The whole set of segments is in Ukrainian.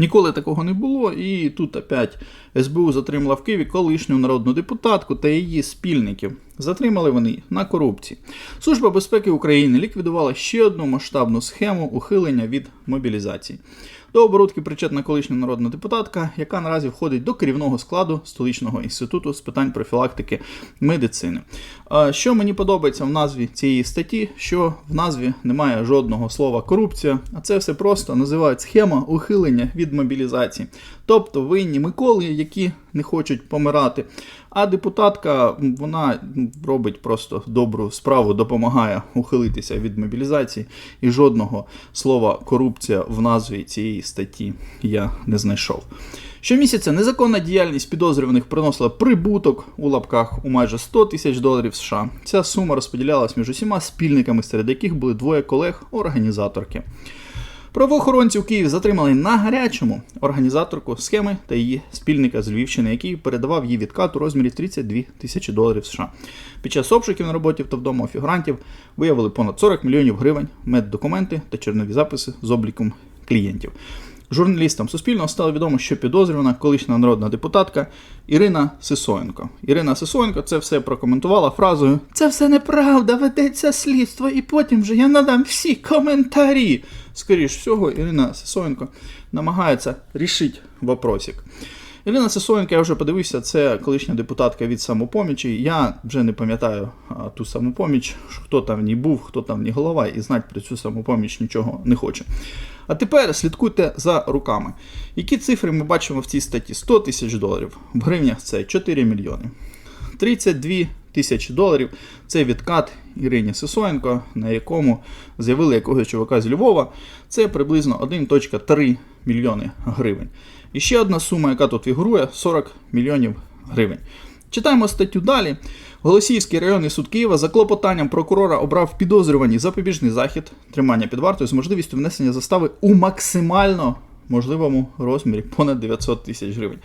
Ніколи такого не було, і тут опять СБУ затримала в Києві колишню народну депутатку та її спільників. Затримали вони на корупції. Служба безпеки України ліквідувала ще одну масштабну схему ухилення від мобілізації. До оборудки причетна колишня народна депутатка, яка наразі входить до керівного складу столичного інституту з питань профілактики медицини. Що мені подобається в назві цієї статті, що в назві немає жодного слова корупція, а це все просто називають схема ухилення від мобілізації. Тобто винні Миколи, які не хочуть помирати. А депутатка вона робить просто добру справу, допомагає ухилитися від мобілізації, і жодного слова корупція в назві цієї статті я не знайшов. Щомісяця незаконна діяльність підозрюваних приносила прибуток у лапках у майже 100 тисяч доларів США. Ця сума розподілялась між усіма спільниками, серед яких були двоє колег-організаторки. Правоохоронці Київ затримали на гарячому організаторку схеми та її спільника з Львівщини, який передавав їй відкат у розмірі 32 тисячі доларів США. Під час обшуків на роботі та вдома фігурантів виявили понад 40 мільйонів гривень, меддокументи та чернові записи з обліком клієнтів. Журналістам Суспільного стало відомо, що підозрювана колишня народна депутатка Ірина Сисоєнко. Ірина Сисоєнко це все прокоментувала фразою Це все неправда, ведеться слідство, і потім вже я надам всі коментарі. Скоріше всього, Ірина Сисоєнко намагається рішити вопросик. Ірина Сисоєнко, я вже подивився, це колишня депутатка від самопомічі. Я вже не пам'ятаю ту самопоміч, хто там в ній був, хто там в ній голова, і знати про цю самопоміч нічого не хоче. А тепер слідкуйте за руками. Які цифри ми бачимо в цій статті? 100 тисяч доларів. В гривнях це 4 мільйони. 32 тисячі доларів це відкат Ірині Сисоєнко, на якому з'явили якогось чувака з Львова. Це приблизно 1.3 мільйони гривень. І ще одна сума, яка тут фігурує 40 мільйонів гривень. Читаємо статтю далі. Голосіївський районний суд Києва за клопотанням прокурора обрав підозрювані запобіжний захід тримання під вартою з можливістю внесення застави у максимально можливому розмірі понад 900 тисяч гривень.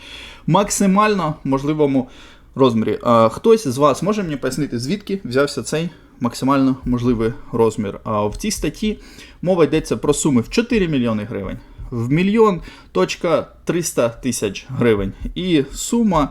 Максимально можливому розмірі. А хтось з вас може мені пояснити, звідки взявся цей максимально можливий розмір? А в цій статті мова йдеться про суми в 4 мільйони гривень, в мільйон точка 300 тисяч гривень і сума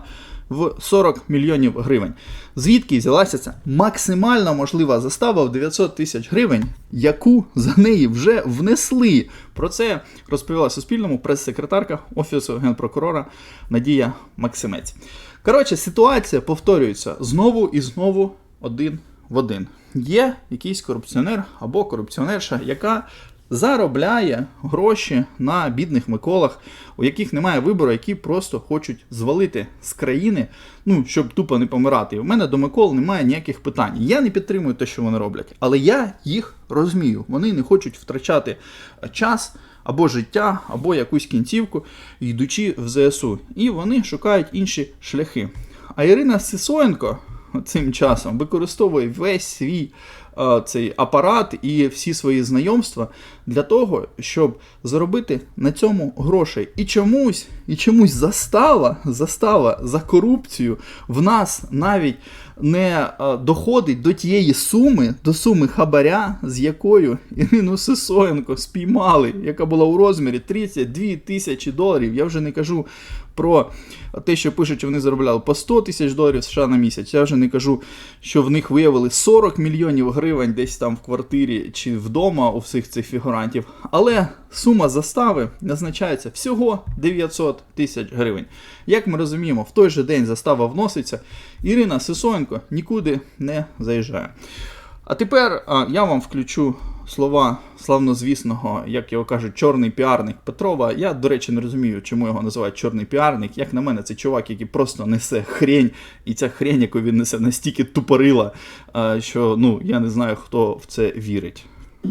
в 40 мільйонів гривень. Звідки взялася ця максимально можлива застава в 900 тисяч гривень, яку за неї вже внесли. Про це розповіла Суспільному прес-секретарка Офісу генпрокурора Надія Максимець. Коротше, ситуація повторюється знову і знову один в один. Є якийсь корупціонер або корупціонерша, яка заробляє гроші на бідних Миколах, у яких немає вибору, які просто хочуть звалити з країни, ну щоб тупо не помирати. І в мене до Микол немає ніяких питань. Я не підтримую те, що вони роблять, але я їх розумію. Вони не хочуть втрачати час. Або життя, або якусь кінцівку, йдучи в ЗСУ. І вони шукають інші шляхи. А Ірина Сисоєнко цим часом використовує весь свій е, цей апарат і всі свої знайомства для того, щоб заробити на цьому грошей. І чомусь, і чомусь застава, застава за корупцію в нас навіть не е, доходить до тієї суми, до суми хабаря, з якою Ірину Сисоєнко спіймали, яка була у розмірі 32 тисячі доларів. Я вже не кажу про те, що пишуть, що вони заробляли по 100 тисяч доларів США на місяць. Я вже не кажу, що в них виявили 40 мільйонів гривень десь там в квартирі чи вдома у всіх цих фігурантів. Але сума застави назначається всього 900 тисяч гривень. Як ми розуміємо, в той же день застава вноситься, Ірина Сисоєнко нікуди не заїжджає. А тепер а, я вам включу слова славнозвісного, як його кажуть, чорний піарник Петрова. Я, до речі, не розумію, чому його називають чорний піарник. Як на мене, це чувак, який просто несе хрень, і ця хрень, яку він несе, настільки тупорила, а, що ну я не знаю, хто в це вірить.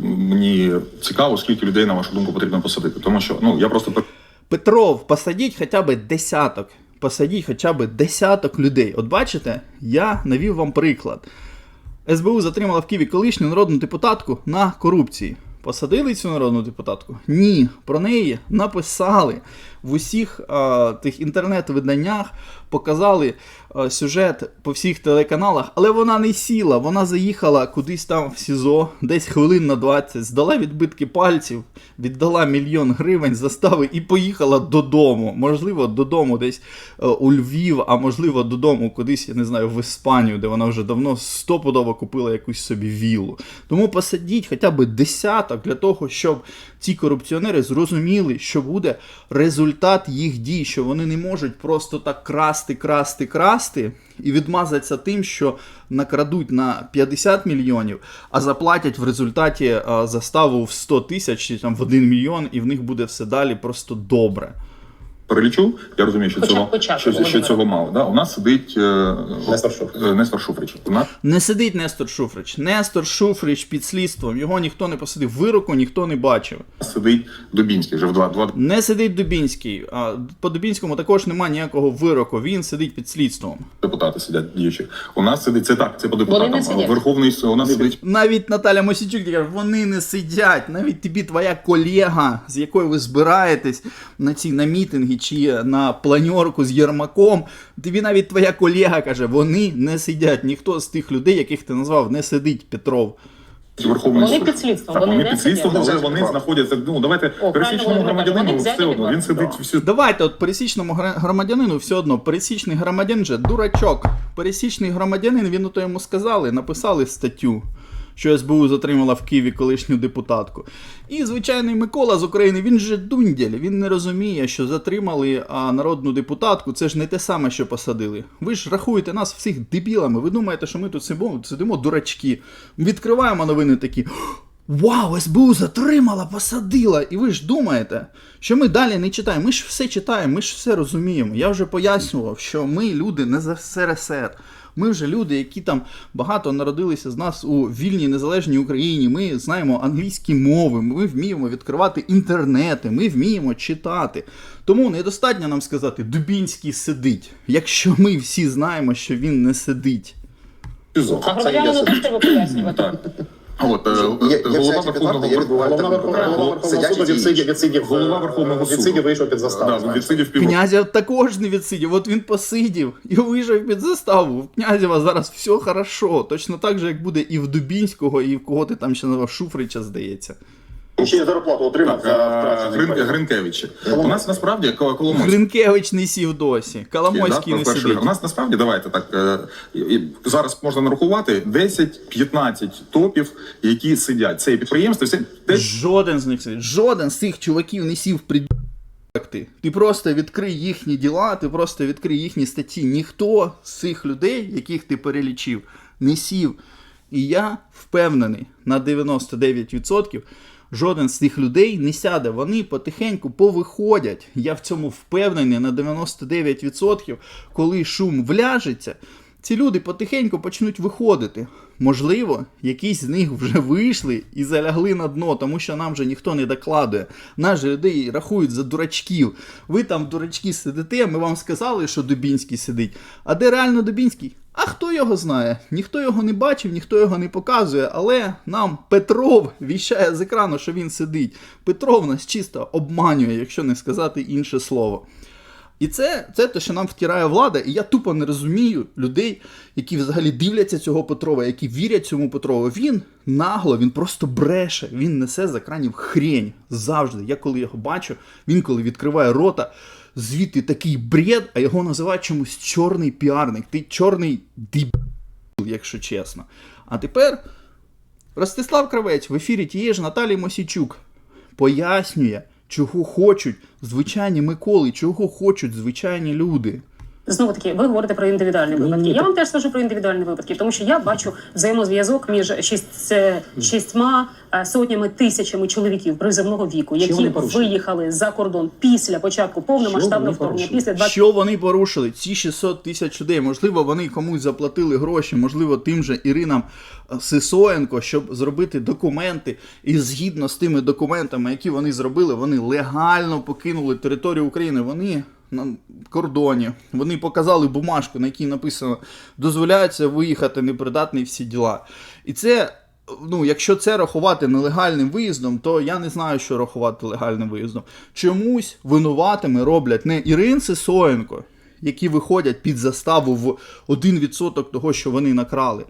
Мені цікаво, скільки людей, на вашу думку, потрібно посадити. Тому що ну я просто Петров, посадіть хоча б десяток. Посадіть хоча б десяток людей. От бачите, я навів вам приклад. СБУ затримала в Києві колишню народну депутатку на корупції. Посадили цю народну депутатку? Ні. Про неї написали в усіх а, тих інтернет-виданнях, показали е, сюжет по всіх телеканалах, але вона не сіла, вона заїхала кудись там в СІЗО, десь хвилин на 20, здала відбитки пальців, віддала мільйон гривень застави і поїхала додому. Можливо, додому десь е, у Львів, а можливо, додому кудись, я не знаю, в Іспанію, де вона вже давно стопудово купила якусь собі віллу. Тому посадіть хоча б десяток для того, щоб ці корупціонери зрозуміли, що буде результат їх дій, що вони не можуть просто так красти, красти, красти і відмазаться тим, що накрадуть на 50 мільйонів, а заплатять в результаті заставу в 100 тисяч чи там в 1 мільйон, і в них буде все далі просто добре. Перелічу. Я розумію, що Хоча б цього почати, що, що цього мало. Да? У нас сидить е, Нестор Шуфрич. е, Нестор Шуфрич. У нас Не сидить Нестор Шуфрич. Нестор Шуфрич під слідством. Його ніхто не посадив. Вироку ніхто не бачив. сидить Дубінський вже в два два Не сидить Дубінський. А по Дубінському також немає ніякого вироку. Він сидить під слідством. депутати сидять діючі. У нас сидить це так. Це по Вони депутатам. не сидять. Верховний Суд, у нас сидить Навіть Наталя Мосічук каже, вони не сидять. Навіть тобі твоя колега, з якою ви збираєтесь на ці на мітинги чи на планьорку з Єрмаком. Тобі навіть твоя колега каже, вони не сидять. Ніхто з тих людей, яких ти назвав, не сидить, Петров. Верховний Вони Суд. під слідством, Так, вони вони не під слідством, але вони знаходяться. Ну давайте правильно пересічному громадянину вони все одно. Він сидить варту. всю Давайте, от пересічному громадянину все одно, пересічний громадянин же дурачок. Пересічний громадянин, він ото йому сказали, написали статтю, що СБУ затримала в Києві колишню депутатку. І звичайний Микола з України, він же дундяль, він не розуміє, що затримали а, народну депутатку. Це ж не те саме, що посадили. Ви ж рахуєте нас всіх дебілами. Ви думаєте, що ми тут сидимо, сидимо дурачки. Відкриваємо новини такі. Вау, СБУ затримала, посадила. І ви ж думаєте, що ми далі не читаємо. Ми ж все читаємо, ми ж все розуміємо. Я вже пояснював, що ми люди не з СРСР. Ми вже люди, які там багато народилися з нас у вільній незалежній Україні. Ми знаємо англійські мови, ми вміємо відкривати інтернети, ми вміємо читати. Тому недостатньо нам сказати, Дубінський сидить, якщо ми всі знаємо, що він не сидить. СІЗО. А громадянину От, е, Є, є голова Верховного підлати, Голова Верховного суду відсидів, відсидів, Голова е, вийшов під заставу. Да, знаєш. відсидів пів Князя також не відсидів, от він посидів і вийшов під заставу. В князєва зараз все хорошо. Точно так же, як буде і в Дубінського, і в кого ти там ще назвав Шуфрича, здається. Ще зарплату отримав Так, за втрачений Грин. Гринкевичі. У нас насправді Коломойський. Гринкевич не сів досі, Коломойський Да, не сидить. У нас насправді давайте так. е, зараз можна нарахувати 10-15 топів, які сидять. Це і підприємства, все Жоден з них сидить. Жоден з цих чуваків не сів при ти. Ти просто відкрий їхні діла, ти просто відкрий їхні статті. Ніхто з цих людей, яких ти перелічив, не сів. І я впевнений на 99%, жоден з цих людей не сяде. Вони потихеньку повиходять. Я в цьому впевнений на 99%, коли шум вляжеться. Ці люди потихеньку почнуть виходити. Можливо, якісь з них вже вийшли і залягли на дно, тому що нам вже ніхто не докладує. Нас же людей рахують за дурачків. Ви там дурачки сидите, ми вам сказали, що Дубінський сидить. А де реально Дубінський? А хто його знає? Ніхто його не бачив, ніхто його не показує, але нам Петров віщає з екрану, що він сидить. Петров нас чисто обманює, якщо не сказати інше слово. І це, це те, що нам втирає влада, і я тупо не розумію людей, які взагалі дивляться цього Петрова, які вірять цьому Петрову. Він нагло, він просто бреше, він несе з екранів хрень завжди. Я коли його бачу, він коли відкриває рота, звідти такий бред, а його називають чомусь чорний піарник. Ти чорний дебіл, якщо чесно. А тепер Ростислав Кравець в ефірі тієї ж Наталії Мосічук пояснює, чого хочуть звичайні Миколи, чого хочуть звичайні люди. Знову таки, ви говорите про індивідуальні Ну, випадки. Я вам теж скажу про індивідуальні випадки, тому що я бачу взаємозв'язок між шість, е, шістьма е, сотнями тисячами чоловіків приземного віку, які виїхали за кордон після початку повномасштабного вторгнення, після 20 Що вони порушили? Ці 600 тисяч людей. Можливо, вони комусь заплатили гроші, можливо, тим же Іринам е, Сисоєнко, щоб зробити документи. І згідно з тими документами, які вони зробили, вони легально покинули територію України. Вони на кордоні. Вони показали бумажку, на якій написано дозволяється виїхати непридатний всі діла. І це. Ну, якщо це рахувати нелегальним виїздом, то я не знаю, що рахувати легальним виїздом. Чомусь винуватими роблять не Ірин Сисоєнко, які виходять під заставу в 1% того, що вони накрали.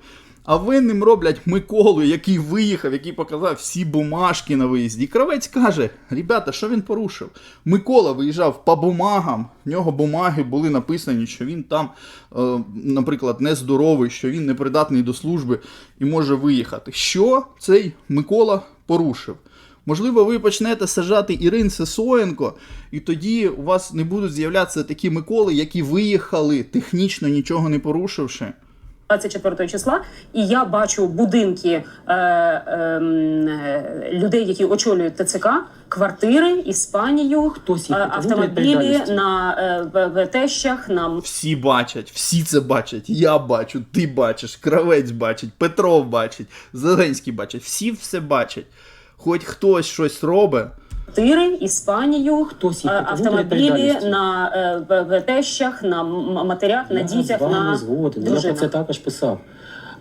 А винним роблять Миколу, який виїхав, який показав всі бумажки на виїзді. І кравець каже: ребята, що він порушив? Микола виїжджав по бумагам, в нього бумаги були написані, що він там, е, наприклад, нездоровий, що він непридатний до служби і може виїхати. Що цей Микола порушив? Можливо, ви почнете сажати Ірин Сесоєнко, і тоді у вас не будуть з'являтися такі Миколи, які виїхали, технічно нічого не порушивши. 24 числа, і я бачу будинки е, ем, е, людей, які очолюють ТЦК, квартири, Іспанію, Хтось їх е, притягнув до автомобілі відповідальності? на е, в- в тещах, на Всі бачать, всі це бачать. Я бачу, ти бачиш, кравець бачить, Петров бачить, Зеленський бачить, всі все бачать. Хоч хтось щось робить, квартири, Іспанію, Хтось їх е, автомобілі на е, тещах, на матерях, на дітях, на згоден. Я про це також писав.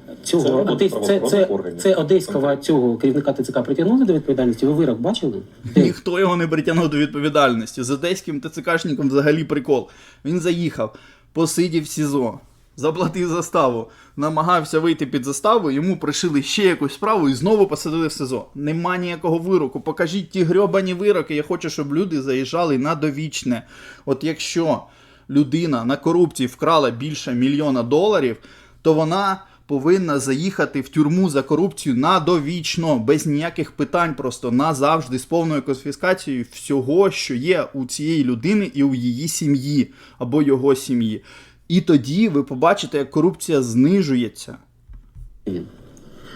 Це Цього робота Одесь- це, це, це одеського цього керівника ТЦК притягнули до відповідальності. Ви вирок бачили? Ніхто його не притягнув до відповідальності. З одеським ТЦКшником взагалі прикол. Він заїхав, посидів в СІЗО, заплатив заставу, намагався вийти під заставу, йому пришили ще якусь справу і знову посадили в СИЗО. Нема ніякого вироку. Покажіть ті грьобані вироки. Я хочу, щоб люди заїжджали на довічне. От якщо людина на корупції вкрала більше мільйона доларів, то вона повинна заїхати в тюрму за корупцію на довічно, без ніяких питань, просто назавжди з повною конфіскацією всього, що є у цієї людини і у її сім'ї або його сім'ї. І тоді ви побачите, як корупція знижується.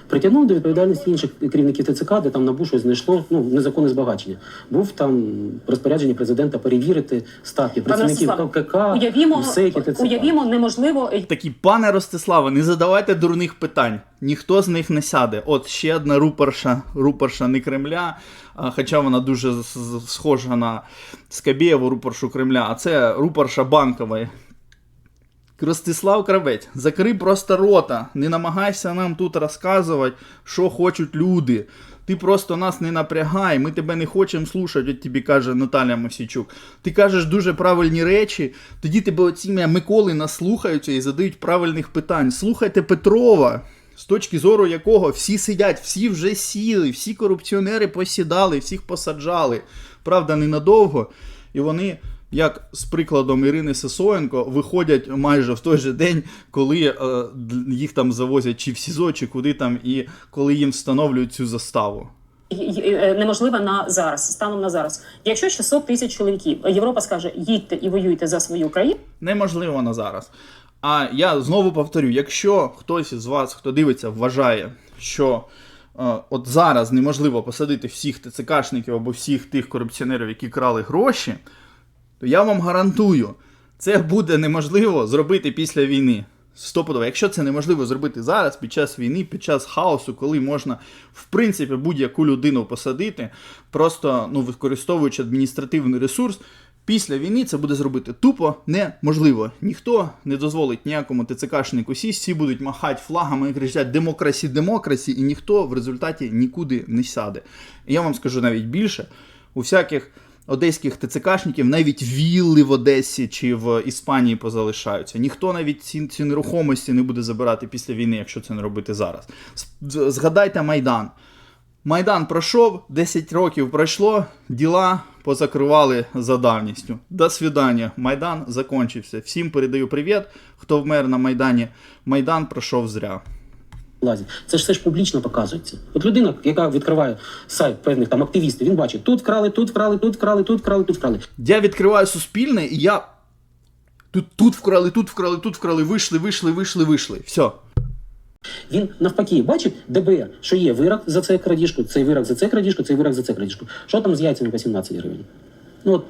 Притягнув до відповідальності інших керівників ТЦК, де там НАБУ щось знайшло ну, незаконне збагачення. Був там розпорядження президента перевірити статки працівників ККК, Уявімо, МСЕК ТЦК. уявімо, неможливо Такі, пане Ростиславе, не задавайте дурних питань. Ніхто з них не сяде. От ще одна рупорша, рупорша не Кремля, хоча вона дуже схожа на Скабєєву рупоршу Кремля, а це рупорша банкова. Ростислав Кравець, закрий просто рота. Не намагайся нам тут розказувати, що хочуть люди. Ти просто нас не напрягай, ми тебе не хочемо слушати, от тобі каже Наталя Мосійчук. Ти кажеш дуже правильні речі, тоді тебе оці Миколи наслухаються і задають правильних питань. Слухайте Петрова, з точки зору якого всі сидять, всі вже сіли, всі корупціонери посідали, всіх посаджали. Правда, ненадовго. І вони, як з прикладом Ірини Сисоєнко, виходять майже в той же день, коли е, їх там завозять чи в СІЗО, чи куди там, і коли їм встановлюють цю заставу. е, неможлива на зараз, станом на зараз. Якщо 600 тисяч чоловіків, Європа скаже, їдьте і воюйте за свою країну. Неможливо на зараз. А я знову повторю: якщо хтось із вас, хто дивиться, вважає, що е, от зараз неможливо посадити всіх ТЦКшників або всіх тих корупціонерів, які крали гроші, то я вам гарантую, це буде неможливо зробити після війни. Стопудово, якщо це неможливо зробити зараз, під час війни, під час хаосу, коли можна в принципі будь-яку людину посадити, просто ну, використовуючи адміністративний ресурс, після війни це буде зробити тупо неможливо. Ніхто не дозволить ніякому ТЦКшнику сість, всі будуть махати флагами і кричати демокрасі, демокрасі, і ніхто в результаті нікуди не сяде. І я вам скажу навіть більше, у всяких одеських ТЦКшників навіть вілли в Одесі чи в Іспанії позалишаються. Ніхто навіть ці, ці нерухомості не буде забирати після війни, якщо це не робити зараз. Згадайте Майдан. Майдан пройшов, 10 років пройшло, діла позакривали за давністю. До свидання. Майдан закончився. Всім передаю привіт, хто вмер на Майдані. Майдан пройшов зря. Лазять. Це ж все ж публічно показується. От людина, яка відкриває сайт певних там активістів, він бачить, тут вкрали, тут вкрали, тут вкрали, тут вкрали, тут вкрали. Я відкриваю суспільне, і я. Тут, тут вкрали, тут вкрали, тут вкрали, вийшли, вийшли, вийшли, вийшли. Все. Він навпаки бачить ДБР, що є вирок за це крадіжку, цей вирок за це крадіжку, цей вирок за це крадіжку. Що там з яйцями по 17 гривень? Ну от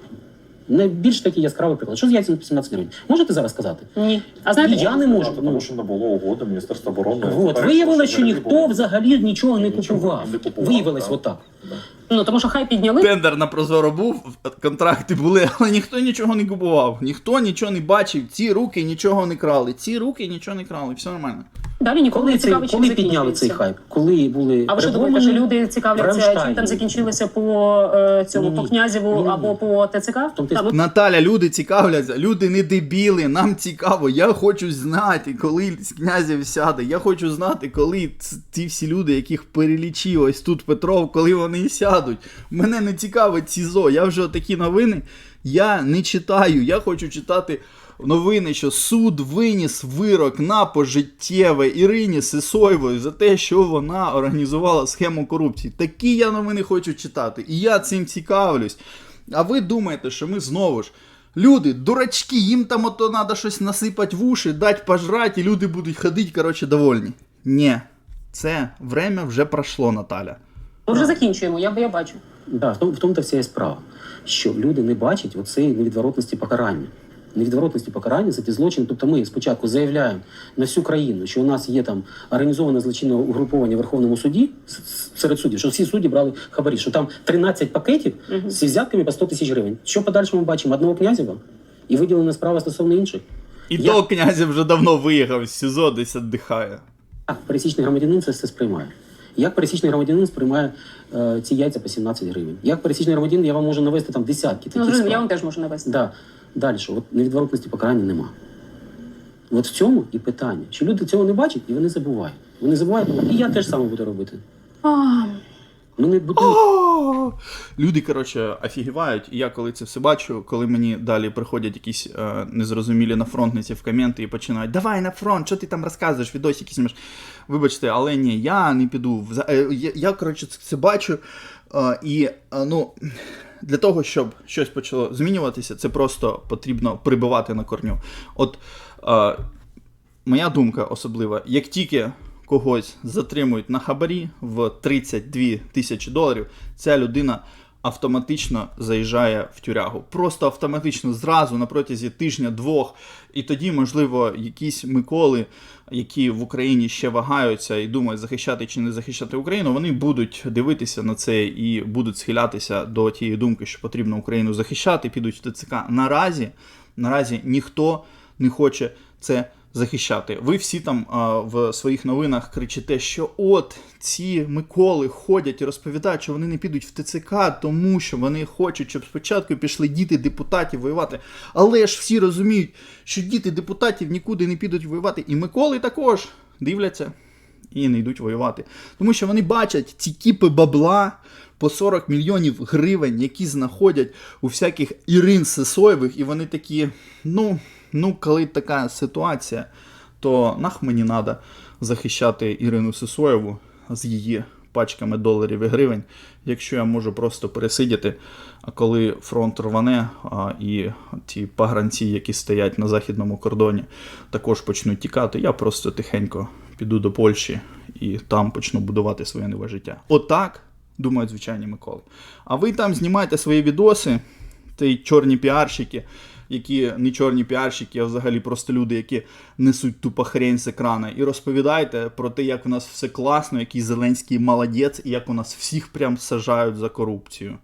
найбільш такий яскравий приклад. Що з яйцями по 17 гривень? Можете зараз сказати? Ні. А знаєте, я не можу. Тому Ну, що не було угоди Міністерства оборони. от виявилося, що ніхто взагалі нічого не купував. Виявилось отак. ну тому що хай підняли. Тендер на Прозоро був, контракти були, але ніхто нічого не купував. Ніхто нічого не бачив. Ці руки нічого не крали. Ці руки нічого не крали. Все нормально. Далі ніколи Коли, не цікавить, коли підняли цей хайп? Коли були А ви що думаєте, що люди цікавляться, чим там закінчилося по е, цьому Ні. по Ні-ні-ні. або по ТЦК? Наталя, люди цікавляться, люди не дебіли, нам цікаво. Я хочу знати, коли князів сяде. Я хочу знати, коли ц- ті всі люди, яких перелічив ось тут Петров, коли вони сядуть. Мене не цікавить СІЗО. Я вже такі новини я не читаю. Я хочу читати новини, що суд виніс вирок на пожиттєве Ірині Сисоєвої за те, що вона організувала схему корупції. Такі я новини хочу читати. І я цим цікавлюсь. А ви думаєте, що ми знову ж. Люди, дурачки, їм там ото треба щось насипати в уші, дати пожрати, і люди будуть ходити, коротше, довольні. Ні, це время вже пройшло, Наталя. Ми вже закінчуємо, я, я бачу. Да, в тому, в тому та вся і справа, що люди не бачать оцеї невідворотності покарання. Невідворотності покарання за ті злочини. Тобто ми спочатку заявляємо на всю країну, що у нас є там організоване злочинне угруповання в Верховному суді серед суддів, що всі судді брали хабарі, що там 13 пакетів з взятками по 100 тисяч гривень. Що подальше ми бачимо? Одного князєва і виділена справа стосовно інших. І Я- то князь вже давно виїхав з СІЗО, десь віддихає. Як пересічний громадянин це все сприймає? Як пересічний громадянин сприймає е, ці яйця по 17 гривень? Як пересічний громадянин я вам можу навести там десятки Ну, таких Ну, справ. я вам теж можу навести. Да. Далі, от невідворотності покарання нема. От в цьому і питання. Що люди цього не бачать і вони забувають. Вони забувають, і я теж саме буду робити. А, Ну не будують. Люди, коротше, офігівають. І я коли це все бачу, коли мені далі приходять якісь е, незрозумілі нафронтниці в коменти і починають давай на фронт, що ти там розказуєш, відосики знімеш. Вибачте, але ні, я не піду. Е, Я, я коротше, це, це бачу. е, і е, ну, для того, щоб щось почало змінюватися, це просто потрібно прибивати на корню. От е, моя думка особлива, як тільки когось затримують на хабарі в 32 тисячі доларів, ця людина автоматично заїжджає в тюрягу. Просто автоматично зразу на протязі тижня-двох. І тоді, можливо, якісь Миколи, які в Україні ще вагаються і думають, захищати чи не захищати Україну, вони будуть дивитися на це і будуть схилятися до тієї думки, що потрібно Україну захищати, підуть в ТЦК. Наразі, наразі ніхто не хоче це захищати. Ви всі там а, в своїх новинах кричите, що от ці Миколи ходять і розповідають, що вони не підуть в ТЦК, тому що вони хочуть, щоб спочатку пішли діти депутатів воювати. Але ж всі розуміють, що діти депутатів нікуди не підуть воювати. І Миколи також дивляться і не йдуть воювати. Тому що вони бачать ці кіпи бабла по 40 мільйонів гривень, які знаходять у всяких Ірин Сесоєвих, і вони такі, ну, ну, коли така ситуація, то нах мені треба захищати Ірину Сесоєву з її пачками доларів і гривень, якщо я можу просто пересидіти, а коли фронт рване, а, і ті пагранці, які стоять на західному кордоні, також почнуть тікати, я просто тихенько піду до Польщі і там почну будувати своє нове життя. Отак думають звичайні Миколи. А ви там знімайте свої відоси, ті чорні піарщики, які не чорні піарщики, а взагалі просто люди, які несуть тупо хрень з екрана, і розповідайте про те, як у нас все класно, який Зеленський молодець, і як у нас всіх прям сажають за корупцію.